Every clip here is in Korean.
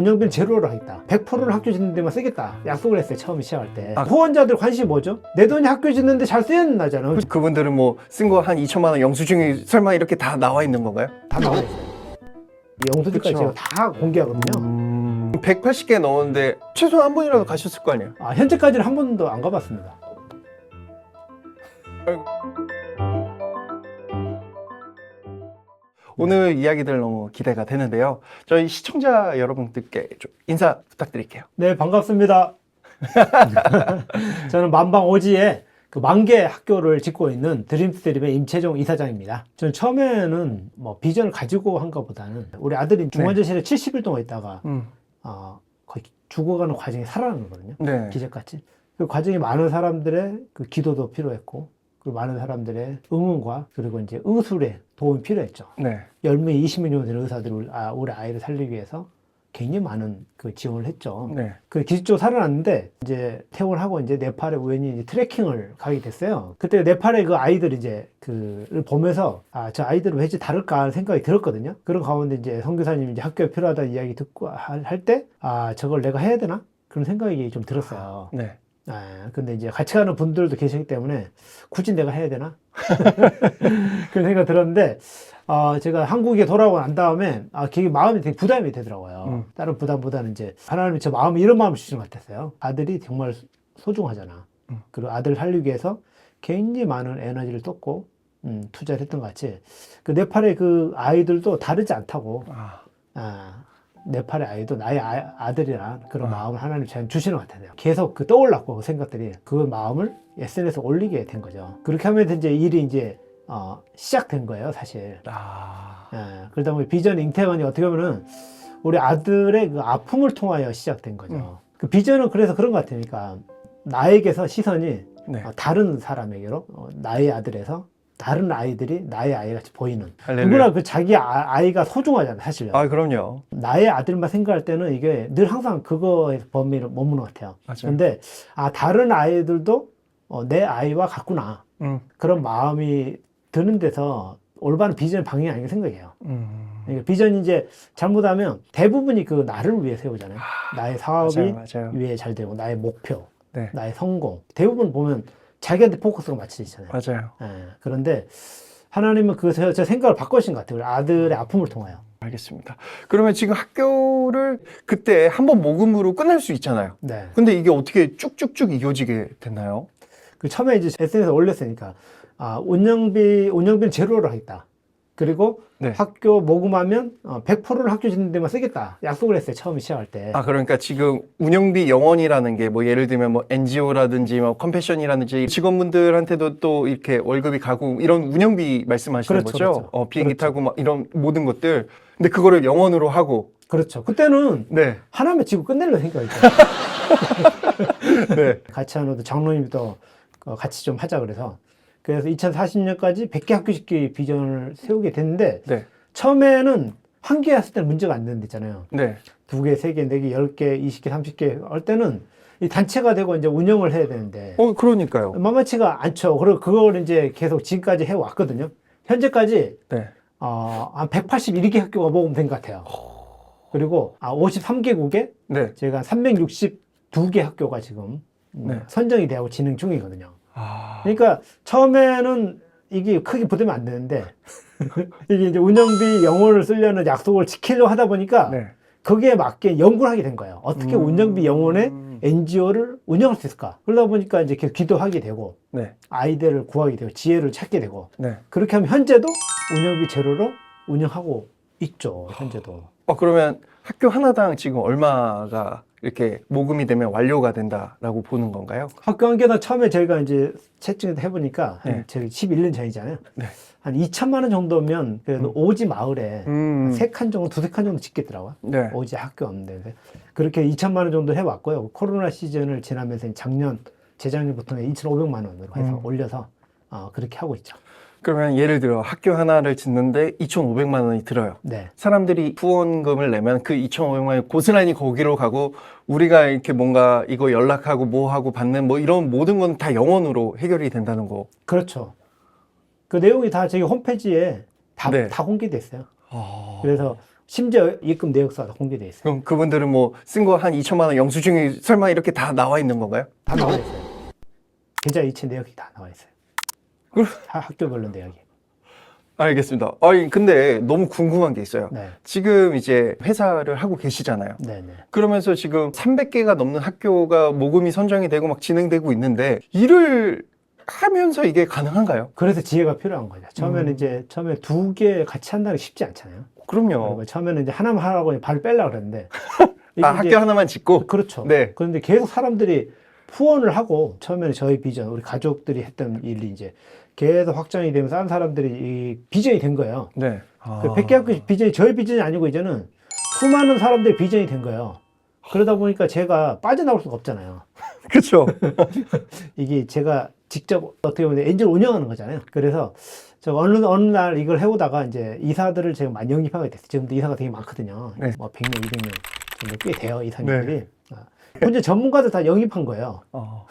운영비는 제로로 하겠다. 100%를 학교 짓는 데만 쓰겠다. 약속을 했어요. 처음 시작할 때. 아. 후원자들 관심이 뭐죠? 내 돈이 학교 짓는데 잘 쓰였나잖아. 그분들은 뭐 쓴 거 한 2천만 원 영수증이 설마 이렇게 다 나와 있는 건가요? 다 나와 있어요. 이 영수증까지 그쵸. 제가 다 공개하거든요. 음... 180개 넣었는데 최소한 한 번이라도 가셨을 거 아니에요? 아, 현재까지는 한 번도 안 가봤습니다. 오늘 이야기들 너무 기대가 되는데요. 저희 시청자 여러분들께 좀 인사 부탁드릴게요. 네, 반갑습니다. 저는 만방 오지에 그 만개 학교를 짓고 있는 드림스드림의 임채종 이사장입니다. 저는 처음에는 뭐 비전을 가지고 한 것보다는 우리 아들이 중환자실에 70일 동안 있다가 음. 어, 거의 죽어가는 과정이 살아나는 거거든요. 네. 기적같이. 그 과정이 많은 사람들의 그 기도도 필요했고, 그리고 많은 사람들의 응원과 그리고 이제 의술의 도움이 필요했죠. 네. 10명, 20명 정도 되는 의사들이 우리, 아, 우리 아이를 살리기 위해서 굉장히 많은 그 지원을 했죠. 네. 그 기술적으로 살아났는데 이제 퇴원하고 이제 네팔에 우연히 이제 트레킹을 가게 됐어요. 그때 네팔의 그 아이들 이제 그를 보면서 아 저 아이들은 왠지 다를까 하는 생각이 들었거든요. 그런 가운데 이제 선교사님이 이제 학교에 필요하다는 이야기 듣고 할 때아 저걸 내가 해야 되나 그런 생각이 좀 들었어요. 네. 아, 근데 이제 같이 가는 분들도 계시기 때문에 굳이 내가 해야 되나? 그런 생각 들었는데, 어, 제가 한국에 돌아오고 난 다음에, 아, 그게 마음이 되게 부담이 되더라고요. 음. 다른 부담보다는 이제, 하나님이 저 마음에 이런 마음을 주시는 것 같았어요. 아들이 정말 소중하잖아. 음. 그리고 아들 살리기 위해서 굉장히 많은 에너지를 쏟고, 음, 투자를 했던 것 같이. 그 네팔의 그 아이들도 다르지 않다고, 아, 아, 네팔의 아이도 나의 아, 아들이란 그런 아. 마음을 하나님 저한테 주시는 것 같아요. 계속 그 떠올랐고 그 생각들이 그 마음을 SNS에 올리게 된 거죠. 그렇게 하면 이제 일이 이제 어, 시작된 거예요, 사실. 아, 예, 그러다 보니 비전 잉태원이 어떻게 보면은 우리 아들의 그 아픔을 통하여 시작된 거죠. 음. 그 비전은 그래서 그런 것 같으니까 나에게서 시선이 네. 어, 다른 사람에게로 어, 나의 아들에서 다른 아이들이 나의 아이같이 보이는 할렐루야. 누구나 그 자기 아, 아이가 소중하잖아요, 사실요. 아, 그럼요. 나의 아들만 생각할 때는 이게 늘 항상 그거에 범위를 머무는 것 같아요. 맞아요. 근데 아 다른 아이들도 어, 내 아이와 같구나 음, 그런 마음이 드는 데서 올바른 비전 방향이 아닌가 생각해요. 음. 그러니까 비전이 이제 잘못하면 대부분이 그 나를 위해 세우잖아요. 나의 사업이 맞아요, 맞아요. 위해 잘 되고 나의 목표, 네. 나의 성공. 대부분 보면 자기한테 포커스가 맞춰져 있잖아요. 맞아요. 예, 그런데 하나님은 그제 생각을 바꾸신 것 같아요. 아들의 아픔을 통하여. 알겠습니다. 그러면 지금 학교를 그때 한 번 모금으로 끝낼 수 있잖아요. 네. 근데 이게 어떻게 쭉쭉쭉 이어지게 됐나요? 그 처음에 이제 SNS에 올렸으니까 아 운영비 운영비는 제로로 하겠다. 그리고 네. 학교 모금하면 어, 100%를 학교 짓는 데만 쓰겠다. 약속을 했어요. 처음 시작할 때. 아, 그러니까 지금 운영비 영원이라는 게 뭐 예를 들면 뭐 NGO라든지 뭐 컴패션이라든지 직원분들한테도 또 이렇게 월급이 가고 이런 운영비 말씀하시는 그렇죠, 거죠? 그렇죠. 어, 비행기 그렇죠. 타고 막 이런 모든 것들. 근데 그거를 영원으로 하고. 그렇죠. 그때는 네. 하나만 지고 끝내려 생각이죠. 네. 같이 하는 장로님도 어, 같이 좀 하자 그래서 그래서 2040년까지 100개 학교 짓기 비전을 세우게 됐는데 네. 처음에는 한 개 했을 때는 문제가 안 되는 데잖아요. 네. 두 개, 세 개, 네 개, 열 개, 이십 개, 삼십 개 할 때는 이 단체가 되고 이제 운영을 해야 되는데 어, 그러니까요. 만만치가 않죠. 그리고 그걸 이제 계속 지금까지 해 왔거든요. 현재까지 네. 어, 한 181개 학교가 모금 된것 같아요. 그리고 아, 53개국에 네. 제가 362개 학교가 지금 음, 네. 선정이 되고 진행 중이거든요. 아. 그러니까 처음에는 이게 크게 부담이 안 되는데 이게 이제 운영비 영혼을 쓰려는 약속을 지키려고 하다 보니까 네. 거기에 맞게 연구를 하게 된 거예요. 어떻게 음. 운영비 영혼의 NGO를 운영할 수 있을까? 그러다 보니까 이제 계속 기도하게 되고 네. 아이디어를 구하게 되고 지혜를 찾게 되고 네. 그렇게 하면 현재도 운영비 제로로 운영하고 있죠. 현재도. 어, 그러면 학교 하나당 지금 얼마가 이렇게 모금이 되면 완료가 된다라고 보는 건가요? 학교 한 개당 처음에 저희가 이제 채팅을 해보니까 한 네. 저희 11년 전이잖아요. 네. 한 2천만 원 정도면 그래도 오지 마을에 음. 세칸 정도, 두세 칸 정도 짓겠더라고요. 네. 오지 학교 없는데. 그렇게 2천만 원 정도 해왔고요. 코로나 시즌을 지나면서 작년, 재작년부터는 2,500만 원으로 해서 음. 올려서 어, 그렇게 하고 있죠. 그러면 예를 들어 학교 하나를 짓는데 2,500만 원이 들어요. 네. 사람들이 후원금을 내면 그 2,500만 원이 고스란히 거기로 가고 우리가 이렇게 뭔가 이거 연락하고 뭐 하고 받는 뭐 이런 모든 건 다 영원으로 해결이 된다는 거. 그렇죠. 그 내용이 다 저희 홈페이지에 다, 네. 다 공개됐어요. 아. 그래서 심지어 입금 내역서가 다 공개돼 있어요. 그럼 그분들은 뭐 쓴 거 한 2천만 원 영수증이 설마 이렇게 다 나와 있는 건가요? 다 나와 있어요. 계좌 이체 내역이 다 나와 있어요. 그럼- 다 학교별로 내역이. 알겠습니다. 아니 근데 너무 궁금한 게 있어요. 네, 지금 이제 회사를 하고 계시잖아요. 네, 네. 그러면서 지금 300개가 넘는 학교가 모금이 선정이 되고 막 진행되고 있는데 일을 하면서 이게 가능한가요? 그래서 지혜가 필요한 거죠. 처음에는 음. 이제 처음에 두 개 같이 한다는 게 쉽지 않잖아요. 그럼요. 그리고 처음에는 이제 하나만 하라고 발을 빼려고 그랬는데 이게 아, 이제- 학교 하나만 짓고 그렇죠. 네. 그런데 계속 사람들이 후원을 하고 처음에는 저희 비전, 우리 가족들이 했던 일이 이제 계속 확장이 되면서 다른 사람들이 이 비전이 된 거예요. 네. 그 백개학교 비전이 저희 비전이 아니고 이제는 수많은 사람들의 비전이 된 거예요. 그러다 보니까 제가 빠져나올 수가 없잖아요. 그렇죠. 이게 제가 직접 어떻게 보면 엔젤 운영하는 거잖아요. 그래서 저 어느 어느 날 이걸 해오다가 이제 이사들을 제가 많이 영입하게 됐어요. 지금도 이사가 되게 많거든요. 네. 뭐 100명, 200명 정도 꽤 돼요 이사님들이. 아, 현재 전문가들 다 영입한 거예요. 어.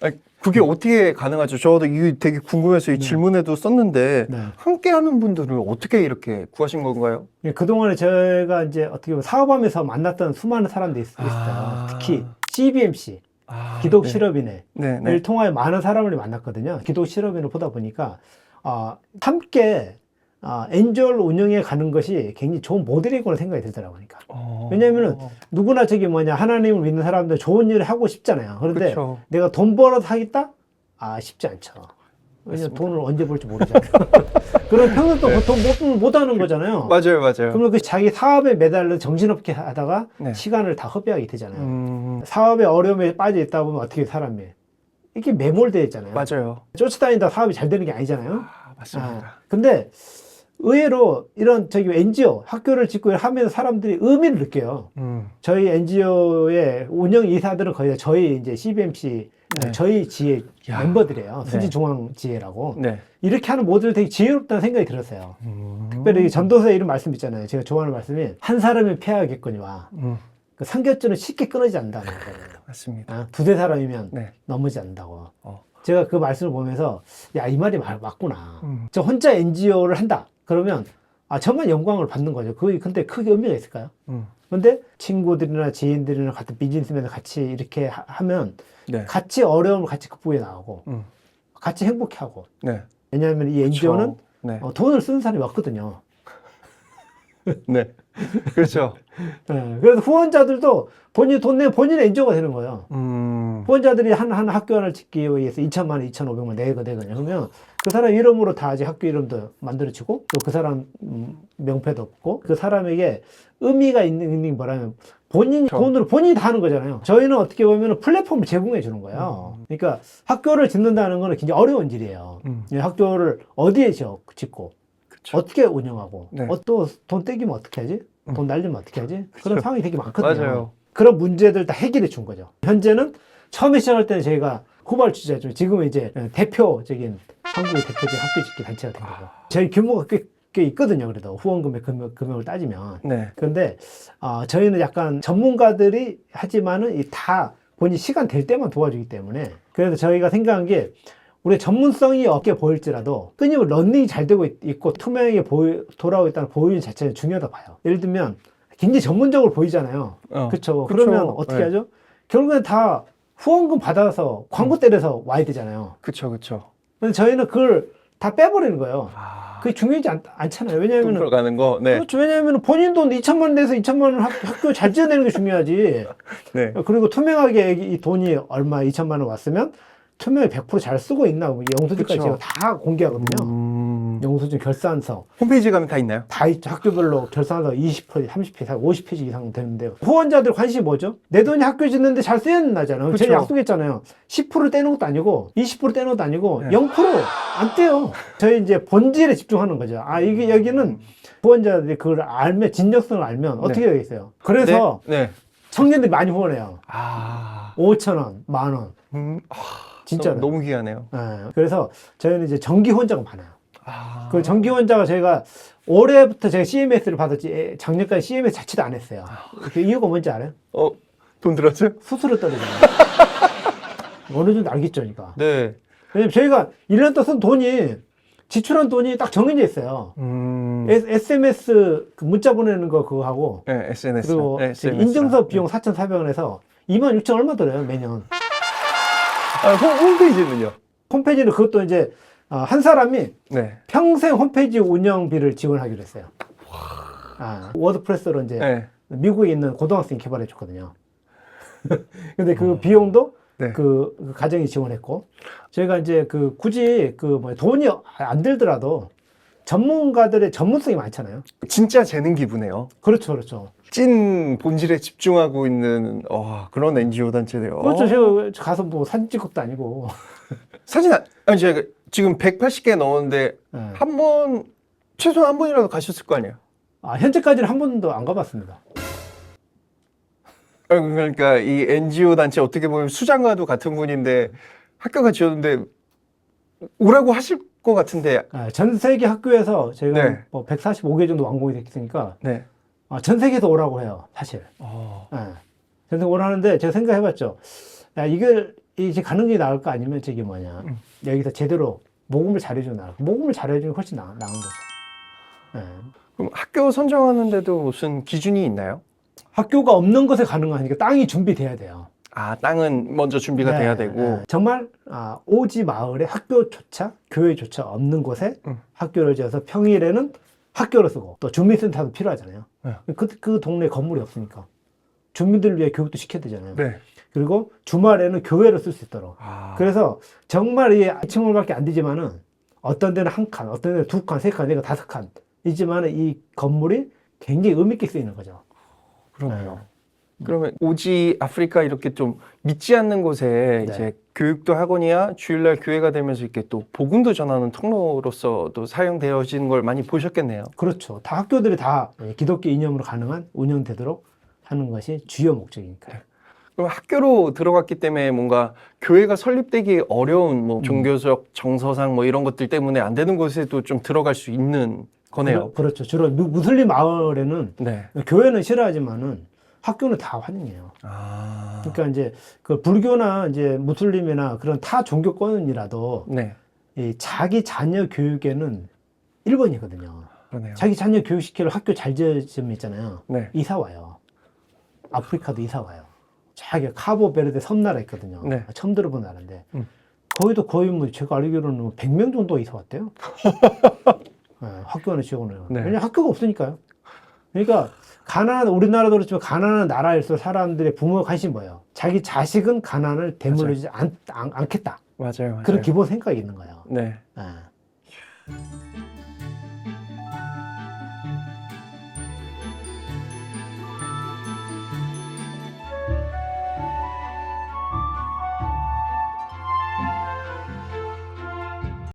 아니, 그게 어떻게 가능하죠? 저도 이 되게 궁금해서 이 질문에도 썼는데 네. 함께 하는 분들을 어떻게 이렇게 구하신 건가요? 예, 그동안에 저희가 이제 어떻게 보면 사업하면서 만났던 수많은 사람들이 있- 있어요. 아. 특히 CBMC, 아, 기독 네. 실업인회. 네, 를 네. 통하여 많은 사람을 만났거든요. 기독 실업인을 보다 보니까 어, 함께 어, 엔젤 운영에 가는 것이 굉장히 좋은 모델이라고 생각이 들더라고요. 그러니까. 어. 왜냐면은 누구나 저기 뭐냐 하나님을 믿는 사람들 좋은 일을 하고 싶잖아요. 그런데 그쵸. 내가 돈 벌어서 하겠다? 아 쉽지 않죠. 왜냐면. 돈을 언제 벌지 모르잖아요. 그럼 평소 또 보통 못, 못 하는 거잖아요. 맞아요, 맞아요. 그러면 그 자기 사업에 매달려 정신없게 하다가 네. 시간을 다 허비하게 되잖아요. 음, 사업의 어려움에 빠져 있다 보면 어떻게 사람이 이게 매몰되어 있잖아요. 맞아요. 쫓아다니다 사업이 잘 되는 게 아니잖아요. 아, 맞습니다. 아, 근데 의외로 이런 저기 NGO 학교를 짓고 하면서 사람들이 의미를 느껴요. 음, 저희 NGO의 운영 이사들은 거의 다 저희 이제 CBMC 네. 저희 지혜 야. 멤버들이에요. 네. 수지 중앙 지혜라고 네. 이렇게 하는 모델이 되게 지혜롭다는 생각이 들었어요. 음, 특별히 이 전도서에 이런 말씀 있잖아요. 제가 좋아하는 말씀이 한 사람이 패하겠거니와 음, 그 삼겹줄은 쉽게 끊어지지 않는다는 거예요. 맞습니다. 아, 두세 사람이면 네. 넘어지지 않는다고. 어. 제가 그 말씀을 보면서 야 이 말이 말 맞구나. 음. 저 혼자 NGO를 한다. 그러면 아 저만 영광을 받는 거죠. 그 근데 크게 의미가 있을까요? 음, 근데 친구들이나 지인들이나 같은 비즈니스맨들 같이 이렇게 하- 하면 네. 같이 어려움을 같이 극복해 나가고 음, 같이 행복해하고 네. 왜냐하면 이 NGO는 그쵸. 네. 어, 돈을 쓰는 사람이 없거든요. 네. 그렇죠. 예, 그래서 후원자들도 본인 돈 내면 본인의 NGO가 되는 거예요. 음, 후원자들이 한, 한 학교 하나를 짓기 위해서 2천만 원, 2,500만 원 내거 내거든요. 그러면 그 사람 이름으로 다 이제 학교 이름도 만들어지고 또 그 사람 음, 명패도 없고 그 사람에게 의미가 있는, 있는 게 뭐라면 본인이 그렇죠. 돈으로 본인이 다 하는 거잖아요. 저희는 어떻게 보면 플랫폼을 제공해 주는 거예요. 그러니까 학교를 짓는다는 거는 굉장히 어려운 일이에요. 음. 이 학교를 어디에 지어, 짓고 그쵸. 어떻게 운영하고 네. 어, 또돈 떼기면 어떻게 하지? 돈 날리면 어떻게 하지? 그런 그쵸. 상황이 되게 많거든요. 맞아요. 그런 문제들 다 해결해 준 거죠. 현재는 처음에 시작할 때는 저희가 후발주자죠. 지금은 이제 대표적인 한국의 대표적인 학교 짓기 단체가 된 거죠. 저희 규모가 꽤, 꽤 있거든요. 그래도 후원금의 금액, 금액을 따지면. 네. 그런데 어, 저희는 약간 전문가들이 하지만은 이 다 본인 시간 될 때만 도와주기 때문에 그래서 저희가 생각한 게 우리 전문성이 없게 보일지라도 끊임없이 런닝이 잘 되고 있- 있고 투명하게 보이, 돌아오고 있다는 보이는 자체는 중요하다 봐요. 예를 들면 굉장히 전문적으로 보이잖아요. 어, 그렇죠. 그러면 어떻게 네. 하죠? 결국엔 다 후원금 받아서 광고 때려서 와야 되잖아요. 그쵸, 그쵸. 근데 저희는 그걸 다 빼버리는 거예요. 아, 그게 중요하지 않, 않잖아요. 돈 왜냐하면 들어가는 거, 네. 그렇죠. 왜냐하면 본인 돈 2천만 원 내서 2천만 원 학, 학교 잘 지어내는 게 중요하지. 네. 그리고 투명하게 이 돈이 얼마 2천만 원 왔으면 투명하게 100%잘 쓰고 있나 뭐 영수증까지. 제가 다 공개하거든요. 음, 영수증 결산서 홈페이지 가면 다 있나요? 다 있죠. 학교별로 결산서 20페이지, 30페이지, 50페이지 이상 되는데요. 후원자들 관심이 뭐죠? 내 돈이 학교 짓는데 잘 쓰였나잖아요. 제가 약속했잖아요. 10% 떼는 것도 아니고, 20% 떼는 것도 아니고, 네. 0%안 떼요. 저희 이제 본질에 집중하는 거죠. 아, 이게 여기는 후원자들이 그걸 알면, 진정성을 알면 어떻게 되겠어요? 그래서 네. 네. 청년들이 많이 후원해요. 아, 5천 원, 만 원. 음, 진짜. 너무, 너무 귀하네요. 그래서 저희는 이제 정기 후원자가 많아요. 아, 그 정기 후원자가 저희가 올해부터 제가 CMS를 받았지 에, 작년까지 CMS 자체도 안 했어요. 그 이유가 뭔지 알아요? 어, 돈 들었어요? 수수료 떨어지는 어느 정도 알겠죠, 그러니까. 네. 왜냐면 저희가 1년 동안 쓴 돈이 지출한 돈이 딱 정해져 있어요. 음. SMS 그 문자 보내는 거 그거 하고 네, SNS. 그리고 네. 인증서 비용 4,400원에서 2만 6천 얼마 들어요 매년. 아, 홈, 홈페이지는요? 홈페이지는 그것도 이제 어, 한 사람이 네. 평생 홈페이지 운영비를 지원하기로 했어요. 아, 워드프레스로 이제 네. 미국에 있는 고등학생이 개발해 줬거든요. 근데 그 비용도 네. 그, 그 가정이 지원했고 저희가 이제 그 굳이 그 뭐 돈이 안 들더라도 전문가들의 전문성이 많잖아요. 진짜 재능 기부네요. 그렇죠, 그렇죠. 찐 본질에 집중하고 있는 어, 그런 NGO 단체네요. 그렇죠. 어. 제가 가서 뭐 사진 찍은 것도 아니고. 사진 안- 아니 제가 지금 180개 넣었는데 예. 한번 최소한 한 번이라도 가셨을 거 아니에요. 아, 현재까지는 한 번도 안 가봤습니다. 아, 그러니까 이 NGO 단체 어떻게 보면 수장과도 같은 분인데 학교가 지었는데 오라고 하실 것 같은데 아, 전 세계 학교에서 저희가 네. 뭐 145개 정도 완공이 됐으니까 네. 아, 전 세계에서 오라고 해요, 사실. 어, 예. 전 세계 오라는데 제가 생각해봤죠. 야, 이걸 이제 가는 게 나을 거 아니면 저기 뭐냐 음. 여기서 제대로 모금을 잘해주는 나을 모금을 잘해주는 게 훨씬 나, 나은 거죠. 예. 그럼 학교 선정하는데도 무슨 기준이 있나요? 학교가 없는 곳에 가는 거 아니니까 땅이 준비돼야 돼요. 아 땅은 먼저 준비가 네, 돼야 되고 네. 정말 아, 오지 마을에 학교조차 교회조차 없는 곳에 음. 학교를 지어서 평일에는 학교를 쓰고 또 주민센터도 필요하잖아요. 네. 그, 그 동네에 건물이 없으니까 주민들을 위해 교육도 시켜야 되잖아요. 네. 그리고 주말에는 교회를 쓸수 있도록. 아, 그래서 정말 이 아침홀밖에 안 되지만은 어떤 데는 한 칸, 어떤 데는 두 칸, 세 칸, 네 칸, 다섯 칸. 이지만은 이 건물이 굉장히 의미 있게 쓰이는 거죠. 그러네요. 그러면 오지 아프리카 이렇게 좀 믿지 않는 곳에 네. 이제 교육도 학원이야 주일날 교회가 되면서 이렇게 또 복음도 전하는 통로로서도 사용되어지는 걸 많이 보셨겠네요. 그렇죠. 다 학교들이 다 기독교 이념으로 가능한 운영되도록 하는 것이 주요 목적이니까요. 그럼 학교로 들어갔기 때문에 뭔가 교회가 설립되기 어려운 뭐 종교적 정서상 뭐 이런 것들 때문에 안 되는 곳에도 좀 들어갈 수 있는 거네요. 그렇죠 주로 무- 무슬림 마을에는 네. 교회는 싫어하지만은 학교는 다 환영해요. 아. 그러니까 이제 그 불교나 이제 무슬림이나 그런 타 종교권이라도 네. 이 자기 자녀 교육에는 1번이거든요. 그러네요. 자기 자녀 교육시키려 학교 잘 지어지면 있잖아요. 네. 이사 와요. 아프리카도 이사 와요. 자기 카보베르데 섬나라 있거든요. 네. 처음 들어본 나라인데 음. 거기도 거의 뭐 제가 알기로는 뭐 100명 정도 이사 왔대요. 네, 학교는 지원을. 네. 왜냐 면 학교가 없으니까요. 그러니까 가난한 우리나라도 그렇지만 가난한 나라일수록 사람들의 부모의 관심이 뭐예요? 자기 자식은 가난을 대물리지 않, 않, 않겠다. 맞아요. 맞아요. 그런 기본 생각이 있는 거예요. 네. 예.